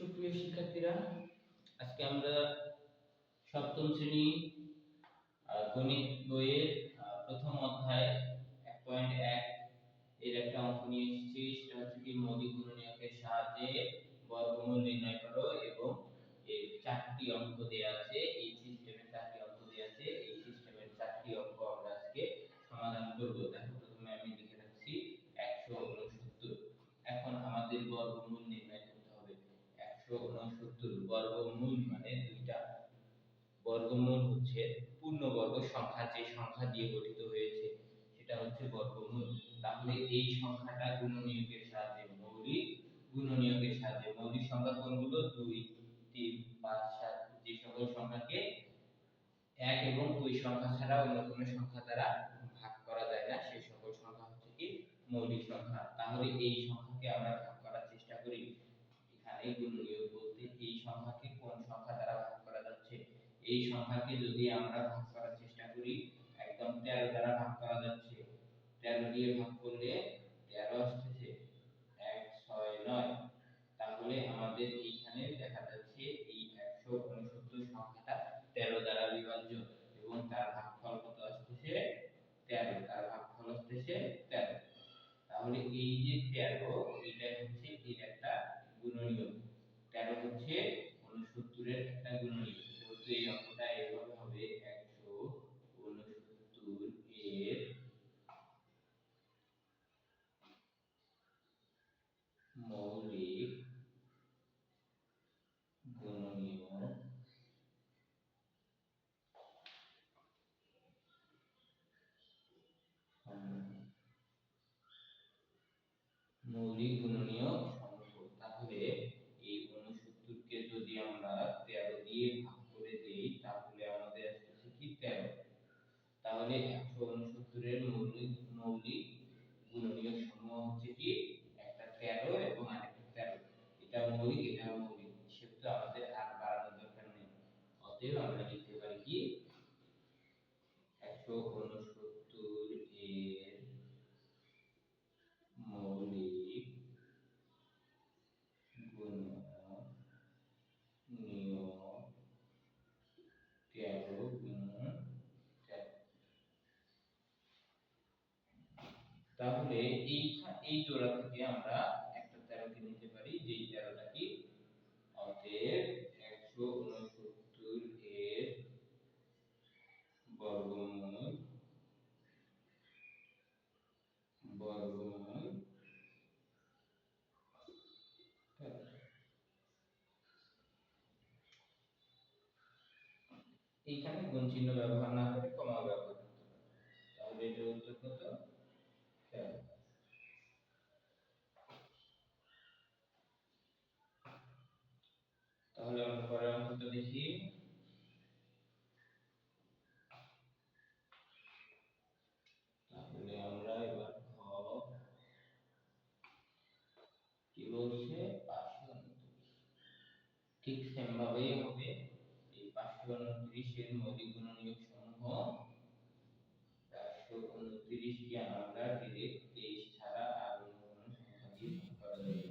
সুপ্রিয় শিক্ষার্থীরা, আজকে আমরা সপ্তম শ্রেণি গণিত বইয়ের প্রথম অধ্যায় এক পয়েন্ট এক এর একটা অঙ্ক নিয়ে এসেছি। সেটা হচ্ছে কি মৌলিক গুণনীয়কের সাহায্যে বর্গমূল নির্ণয় করো এবং এর চারটি অঙ্ক দেওয়া আছে। এই সিস্টেমের চারটি অঙ্ক দেওয়া আছে এই সিস্টেমের চারটি অঙ্ক আমরা আজকে সমাধান করব দেখো প্রথমে আমি লিখে রাখছি একশো উনসত্তর এখন আমাদের বর্গমূল নির্ণয় করতে হবে একশো উনসত্তর বর্গমূল মানে দুইটা বর্গমূল হচ্ছে পূর্ণবর্গ সংখ্যা, যে সংখ্যা দিয়ে গঠিত হয়েছে, সেটা হচ্ছে বর্গমূল। তাহলে এই সংখ্যাটা গুণনীয়কের সাহায্যে মৌলিক, গুণনীয়কের সাহায্যে মৌলিক সংখ্যা কোনগুলো? দুই, তিন, পাঁচ, সাত, যে সকল সংখ্যাকে এক এবং ওই সংখ্যা ছাড়া অন্য কোনো সংখ্যা দ্বারা ভাগ করা যায় না সেই সকল সংখ্যা হচ্ছে কি? মৌলিক সংখ্যা। তাহলে এই সংখ্যাকে আমরা ভাগ করার চেষ্টা করি। এখানে গুণনীয়ক বলতে এই সংখ্যাকে কোন সংখ্যা দ্বারা এই সংখ্যাকে যদি আমরা ভাগ করার চেষ্টা করি, একদম 13 দ্বারা ভাগ করা যাচ্ছে। 13 দিয়ে ভাগ করলে 13 আসতেছে। 1 6 9 তাহলে আমাদের এইখানে দেখা যাচ্ছে এই 169 সংখ্যাটা 13 দ্বারা বিভাজ্য এবং তার ভাগফল কত আসতেছে? 13 তার ভাগফল আসতেছে 13 তাহলে এই যে 13 এটা হচ্ছে এর একটা গুণনীয়ক। 13 হচ্ছে 69 এর একটা গুণনীয়ক। এই অঙ্কটা এভাবে হবে 169 এর মৌলিক গুণনীয়ক সমূহ মৌলিক গুণনীয়ক সমূহ তাহলে এই 69 কে যদি আমরা 13 দিয়ে ভাগ করে দেই তাহলে আমাদের আসছে কি 13 তাহলে 169 এর মৌলিক মৌলিক গুণনীয়ক সমূহ হচ্ছে কি একটা 13 এবং আরেকটা 13 এটা মৌলিক এটা মৌলিক সেহেতু আমাদের আর বাড়ানোর দরকার নেই অতএব আমরা লিখতে পারি কি 169 এর মৌলিক গুণনীয়ক তেরো গুণ তেরো তাহলে এই এই জোড়া থেকে আমরা একটা তেরোকে নিতে পারি, যেই তেরোটা কি? অতএব একশো উনসত্তর এর বর্গমূল বর্গমূল, এইখানে গুণ চিহ্ন ব্যবহার না করে কমা ব্যবহার করতে হবে তাহলে এটার উত্তর কত তেরো তাহলে আমরা পরের অঙ্কটা দেখি তাহলে আমরা এবার খ কি বলছে পাঁচশো উনত্রিশ ঠিক সেম ভাবেই হবে। এই পাঁচশো উনত্রিশ এর মৌলিক সমূহ উনত্রিশ আমরা ডিরেক্ট তেইশ ছাড়া আর অন্য কোনো সংখ্যা দিয়ে ভাগ করা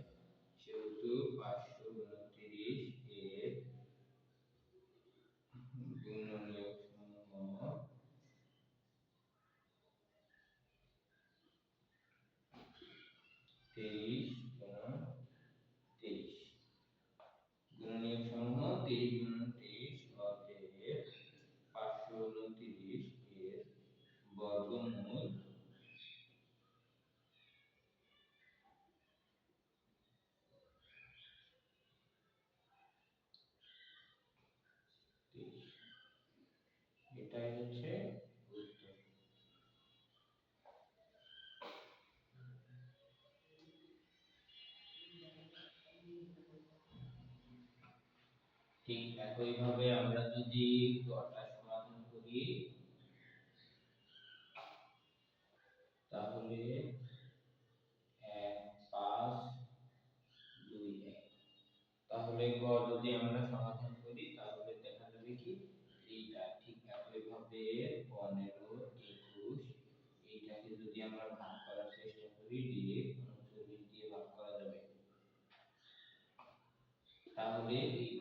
সেহেতু পাঁচশো উনত্রিশ এর গুণনীয়ক সমূহ তেইশ গুণনীয়ক সমূহ তেইশ গুণ তেইশ অতএব পাঁচশো উনত্রিশ এর বর্গমূল তেইশ এটাই হচ্ছে ঠিক একইভাবে আমরা যদি গটা সমাধান করি, তাহলে তাহলে গ যদি আমরা সমাধান করি, তাহলে দেখা যাবে কি? এইটা ঠিক পনেরো একুশ। এইটাকে যদি আমরা ভাগ করার চেষ্টা করি দিয়ে দিয়ে ভাগ করা যাবে। তাহলে এই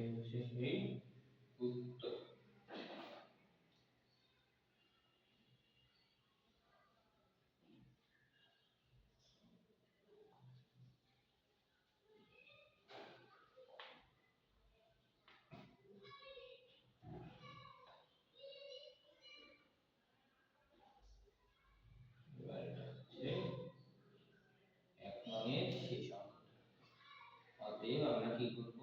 এটাই হচ্ছে সেই উত্তর অতএব আমরা কি করব?